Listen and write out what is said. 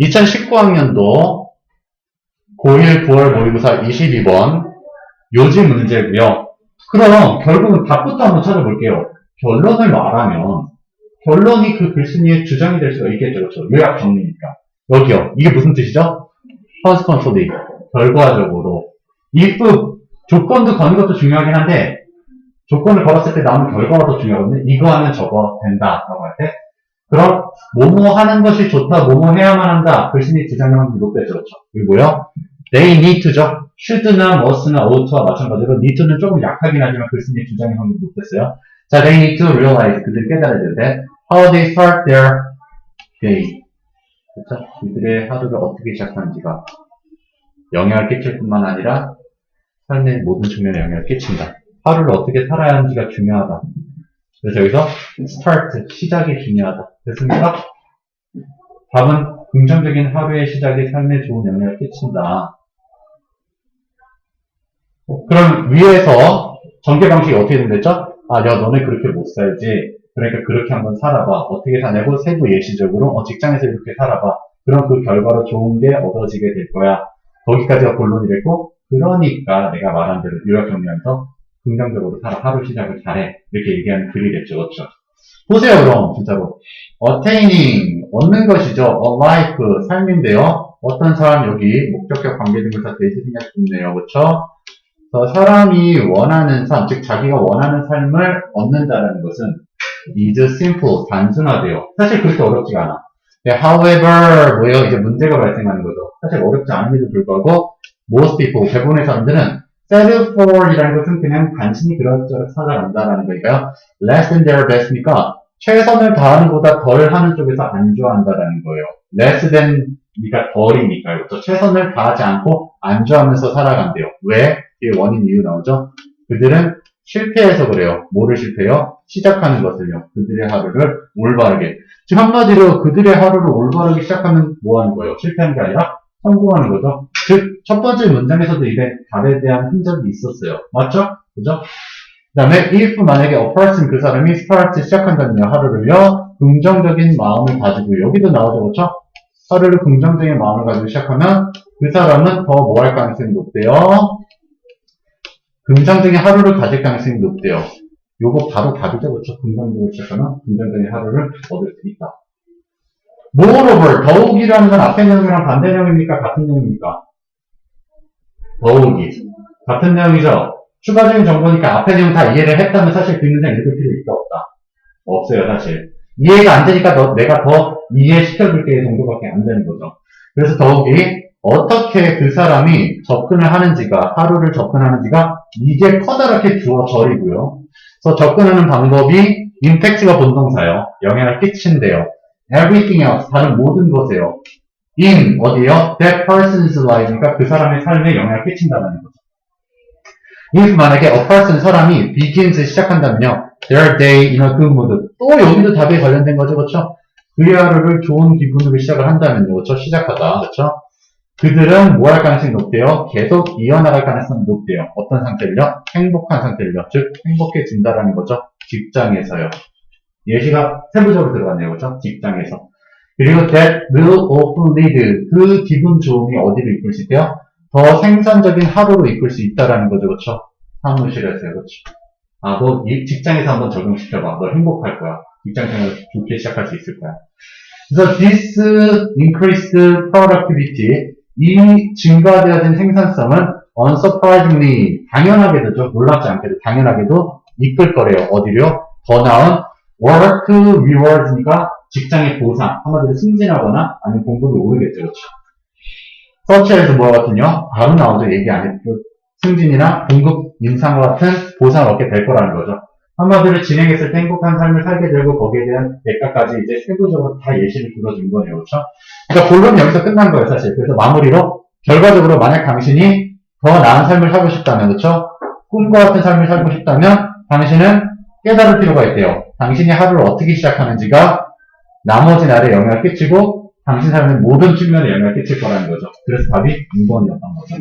2019학년도 고1 9월 모의고사 22번 요지 문제고요. 그럼 결국은 답부터 한번 찾아볼게요. 결론을 말하면 결론이 그 글쓴이의 주장이 될 수가 있겠죠. 그렇죠? 요약 정리니까. 여기요. 이게 무슨 뜻이죠? consequently. 결과적으로. if 조건도 거는 것도 중요하긴 한데 조건을 걸었을 때 나오는 결과가 더 중요하거든요. 이거 하면 저거 된다라고 할 때. 뭐뭐 하는 것이 좋다, 뭐뭐 해야만 한다. 글쓴이 확률이 높겠죠. 그렇죠? 그리고요. they need to죠. should나 must나 ouught와 마찬가지로 need to는 조금 약하긴 하지만 글쓴이 주장의 확률이 높겠어요. 자, they need to realize. 그들 깨달아야 되는데 how they start their day. 그렇죠? 그들의 하루를 어떻게 시작하는지가 영향을 끼칠 뿐만 아니라 삶의 모든 측면에 영향을 끼친다. 하루를 어떻게 살아야 하는지가 중요하다. 그래서 여기서 start, 시작이 중요하다. 됐습니까? 답은 긍정적인 하루의 시작이 삶에 좋은 영향을 끼친다. 그럼 위에서 전개 방식이 어떻게 된댔죠? 아, 야, 너네 그렇게 못 살지. 그러니까 그렇게 한번 살아봐. 어떻게 사냐고 세부 예시적으로 어, 직장에서 이렇게 살아봐. 그럼 그 결과로 좋은 게 얻어지게 될 거야. 거기까지가 본론이 됐고, 그러니까 내가 말한 대로 요약 정리하면서 긍정적으로 살아. 하루 시작을 잘해. 이렇게 얘기하는 글이 됐죠. 그렇죠? 보세요, 그럼, 진짜로. attaining, 얻는 것이죠. a life, 삶인데요. 어떤 사람 여기 목적격 관계 등을다 대시 생각 좋네요. 그렇죠? 그래서 사람이 원하는 삶, 즉 자기가 원하는 삶을 얻는다는 것은 is simple, 단순하대요. 사실 그렇게 어렵지가 않아. 네, however, 뭐예요? 이제 문제가 발생하는 거죠. 사실 어렵지 않음에도 불구하고 most people, 대부분의 사람들은 settle for이라는 것은 그냥 간신히 그럭저럭 살아간다라는 거니까요. less than their best니까 최선을 다하는 것보다 덜 하는 쪽에서 안 좋아한다라는 거예요. less than 니까 덜이니까요. 그렇죠? 최선을 다하지 않고 안 좋아하면서 살아간대요. 왜? 이게 원인 이유 나오죠? 그들은 실패해서 그래요. 뭐를 실패해요? 시작하는 것을요. 그들의 하루를 올바르게. 즉 한마디로 그들의 하루를 올바르게 시작하면 뭐 하는 거예요? 실패하는 게 아니라 성공하는 거죠. 즉, 첫 번째 문장에서도 이게 답에 대한 흔적이 있었어요. 맞죠? 그죠? 그 다음에 if 만약에 a person 그 사람이 start 시작한다면요. 하루를요. 긍정적인 마음을 가지고 여기도 나오죠. 그렇죠? 하루를 긍정적인 마음을 가지고 시작하면 그 사람은 더 뭐 할 가능성이 높대요. 긍정적인 하루를 가질 가능성이 높대요. 요거 바로 답이죠. 그렇죠? 긍정적으로 시작하면 긍정적인 하루를 얻을 수 있다. moreover, 더욱이라는 건 앞에 내용이랑 반대 내용입니까? 같은 내용입니까? 더욱이. 같은 내용이죠? 추가적인 정보니까 앞에 내용 다 이해를 했다면 사실 그 문장 읽을 필요 있다 없다? 없어요, 사실. 이해가 안 되니까 너, 내가 더 이해시켜줄 게 정도밖에 안 되는 거죠. 그래서 더욱이 어떻게 그 사람이 접근을 하는지가, 하루를 접근하는지가 이게 커다랗게 주어져리고요. 그래서 접근하는 방법이 임팩트가 본동사요. 영향을 끼친대요. everything else, 다른 모든 것에요. In, 어디요? that person's life니까 그 사람의 삶에 영향을 끼친다는 거죠. if 만약에 a person, 사람이 begins 시작한다면요. their day in a good mood. 또 여기도 답에 관련된 거죠. 그렇죠? 그의 하루를 좋은 기분으로 시작을 한다면요. 그렇죠? 시작하다. 그렇죠? 그들은 뭐 할 가능성이 높대요? 계속 이어나갈 가능성이 높대요. 어떤 상태를요? 행복한 상태를요. 즉, 행복해진다라는 거죠. 직장에서요. 예시가 세부적으로 들어갔네요. 그렇죠? 직장에서. 그리고 that will often lead. 그 기분 좋음이 어디로 이끌 수 있대요? 더 생산적인 하루로 이끌 수 있다라는 거죠. 그렇죠? 사무실에서요. 그렇죠? 아, 너이 직장에서 한번 적용시켜봐. 너 행복할 거야. 직장 생활 좋게 시작할 수 있을 거야. 그래서 this increased productivity 이 증가되어진 생산성은 unsurprisingly 당연하게도 놀랍지 않게도 당연하게도 이끌 거래요. 어디로요? 더 나은 work rewards니까 직장의 보상 한마디로 승진하거나 아니면 공급이 오르겠죠. 그렇죠? 서치에서 뭐와 같은요? 바로 나오죠. 얘기 안 했죠. 승진이나 공급 인상과 같은 보상을 얻게 될 거라는 거죠. 한마디로 진행했을 때 행복한 삶을 살게 되고 거기에 대한 대가까지 이제 세부적으로 다 예시를 들어준 거예요. 그렇죠? 그러니까 본론이 여기서 끝난 거예요, 사실. 그래서 마무리로 결과적으로 만약 당신이 더 나은 삶을 살고 싶다면, 그렇죠? 꿈과 같은 삶을 살고 싶다면 당신은 깨달을 필요가 있대요. 당신이 하루를 어떻게 시작하는지가 나머지 날에 영향을 끼치고 당신 삶의 모든 측면에 영향을 끼칠 거라는 거죠. 그래서 답이 2번이었던 거죠.